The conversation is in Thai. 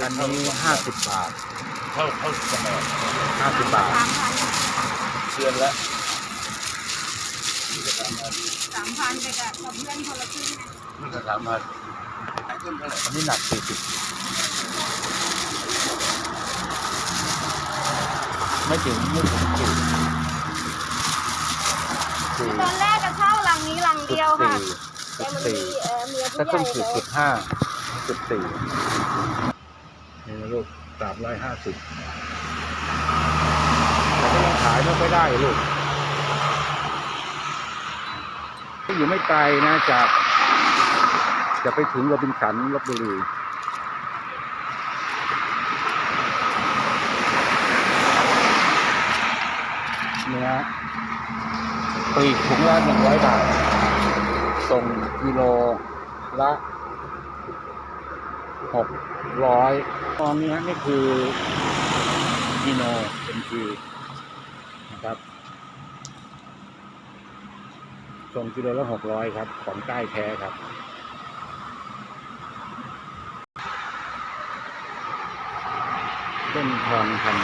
อันนี้ห้าสิบบาทเท่าเท่าสมองห้าสิบบาทสามพันเดือนละสามพันไปกับกับเพื่อนคนละครึ่งไงนี่ก็สามพันขึ้นเท่าไหร่อันนี้หนักสี่สิบไม่ถึงไม่ถึงสี่สี่ตอนแรกก็เช่าหลังนี้หลังจุดเดียวค่ะสี่แต่จุดมันสี่มีเอ่อเมียผู้ถ้าใหขึ้ญ่นเลจุดยจุดห้าจุดสี่ นี่นะลูกสามร้อยห้าสิบแต่ก็ยังขายไม่ค่อยได้ลูกอยู่ไม่ไกลนะจาก จะไปถึงโรบินสันลบบุรีเนื้อปลีกถุงละหนึ่งร้อยบาท ส่งกิโลละ หกร้อยตอนนี้นี่คือกิโนเป็นกีนะครับส่งกิโลละหกร้อยครับ ของใต้แท้ครับต้นทองพัน